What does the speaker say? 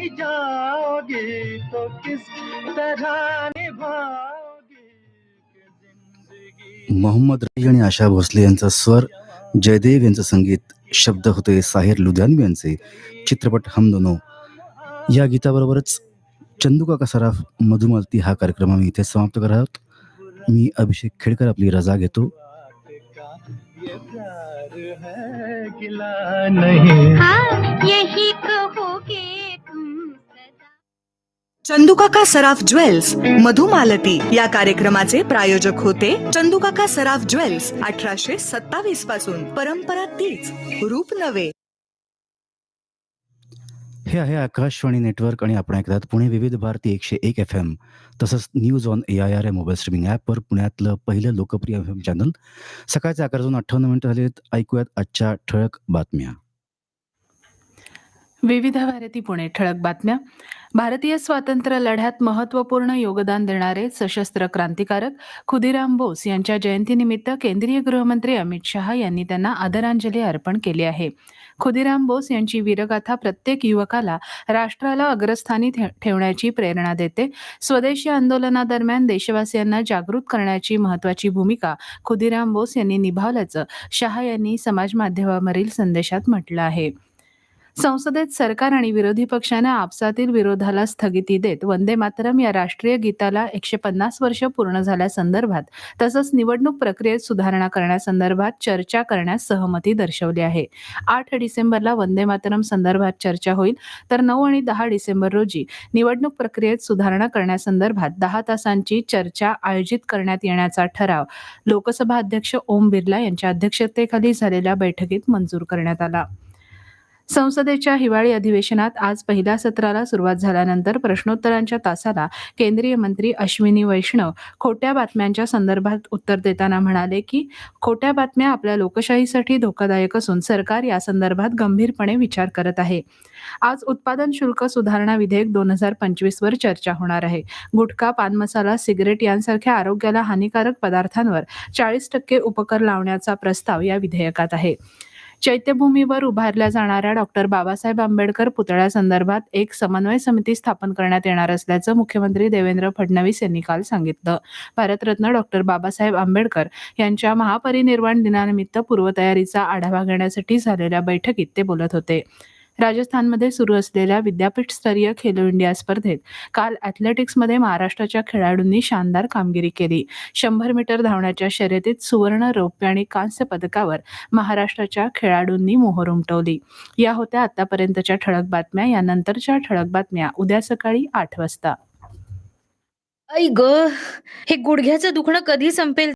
नहीं जाओगी तो किस तरह निभाओगी कि जिंदगी। मोहम्मद रफी आणि आशा भोसले यांचा स्वर जयदेव यांचं संगीत शब्द होते साहिर लुधियानवी यांचे चित्रपट हम दोनो. या गीताबरोबरच चंदुकाका सराफ मधुमालती हा कार्यक्रम आम्ही इथे समाप्त करत आहोत. मी अभिषेक खेडकर आपली रजा घेतो. है नहीं। हाँ यही चंदुकाका सराफ ज्वेल्स मधुमालती या कार्यक्रमाचे प्रायोजक होते चंदुकाका सराफ ज्वेल्स अठराशे सत्तावीसपासून. परंपरा तीच रूप नवे हे आहे आकाशवाणी नेटवर्क आणि आपण ऐकतात पुणे विविध भारती एकशे एक एफ एम तसंच news on A I R या मोबाईल स्ट्रीमिंग ॲपवर पुण्यातलं पहिलं लोकप्रिय एफ एम चॅनल. सकाळचे अकरा वाजून अठ्ठावन्न मिनिटं झालेत ऐकूयात आजच्या ठळक बातम्या. विविध भारती पुणे ठळक बातम्या. भारतीय स्वातंत्र्य लढ्यात महत्त्वपूर्ण योगदान देणारे सशस्त्र क्रांतिकारक खुदिराम बोस यांच्या जयंतीनिमित्त केंद्रीय गृहमंत्री अमित शहा यांनी त्यांना आदरांजली अर्पण केली आहे. खुदिराम बोस यांची वीरगाथा प्रत्येक युवकाला राष्ट्राला अग्रस्थानी ठे- ठेवण्याची प्रेरणा देते. स्वदेशी आंदोलनादरम्यान देशवासियांना जागृत करण्याची महत्त्वाची भूमिका खुदिराम बोस यांनी निभावल्याचं शहा यांनी समाज माध्यमावरील संदेशात म्हटलं आहे. संसदेत सरकार आणि विरोधी पक्षानं आपसातील विरोधाला स्थगिती देत वंदे मातरम या राष्ट्रीय गीताला एकशे पन्नास वर्ष पूर्ण झाल्यासंदर्भात तसंच निवडणूक प्रक्रियेत सुधारणा करण्यासंदर्भात चर्चा करण्यास सहमती दर्शवली आहे. आठ डिसेंबरला वंदे मातरम संदर्भात चर्चा होईल तर नऊ आणि दहा डिसेंबर रोजी निवडणूक प्रक्रियेत सुधारणा करण्यासंदर्भात दहा तासांची चर्चा आयोजित करण्यात येण्याचा ठराव लोकसभा अध्यक्ष ओम बिर्ला यांच्या अध्यक्षतेखाली झालेल्या बैठकीत मंजूर करण्यात आला. संसदेच्या हिवाळी अधिवेशनात आज पहिल्या सत्राला सुरुवात झाल्यानंतर प्रश्नोत्तरांच्या तासाला केंद्रीय मंत्री अश्विनी वैष्णव खोट्या बातम्यांच्या संदर्भात उत्तर देताना म्हणाले की खोट्या बातम्या आपल्या लोकशाहीसाठी धोकादायक असून सरकार या संदर्भात गंभीरपणे विचार करत आहे. आज उत्पादन शुल्क सुधारणा विधेयक दोन हजार पंचवीस वर चर्चा होणार आहे. गुटखा पान मसाला सिगरेट यांसारख्या आरोग्याला हानिकारक पदार्थांवर चाळीस टक्के उपकर लावण्याचा प्रस्ताव या विधेयकात आहे. चैत्यभूमीवर उभारल्या जाणाऱ्या डॉक्टर बाबासाहेब आंबेडकर पुतळ्यासंदर्भात एक समन्वय समिती स्थापन करण्यात येणार असल्याचं मुख्यमंत्री देवेंद्र फडणवीस यांनी काल सांगितलं. भारतरत्न डॉक्टर बाबासाहेब आंबेडकर यांच्या महापरिनिर्वाण दिनानिमित्त पूर्वतयारीचा आढावा घेण्यासाठी झालेल्या बैठकीत ते बोलत होते. राजस्थानमध्ये सुरू असलेल्या विद्यापीठ स्तरीय खेलो इंडिया स्पर्धेत काल ॲथलेटिक्समध्ये महाराष्ट्राच्या खेळाडूंनी शानदार कामगिरी केली. शंभर मीटर धावण्याच्या शर्यतीत सुवर्ण रौप्य आणि कांस्य पदकावर महाराष्ट्राच्या खेळाडूंनी मोहर उमटवली. या होत्या आतापर्यंतच्या ठळक बातम्या. यानंतरच्या ठळक बातम्या उद्या सकाळी आठ वाजता. ऐ ग हे गुडघ्याचं दुखणं कधी संपेल?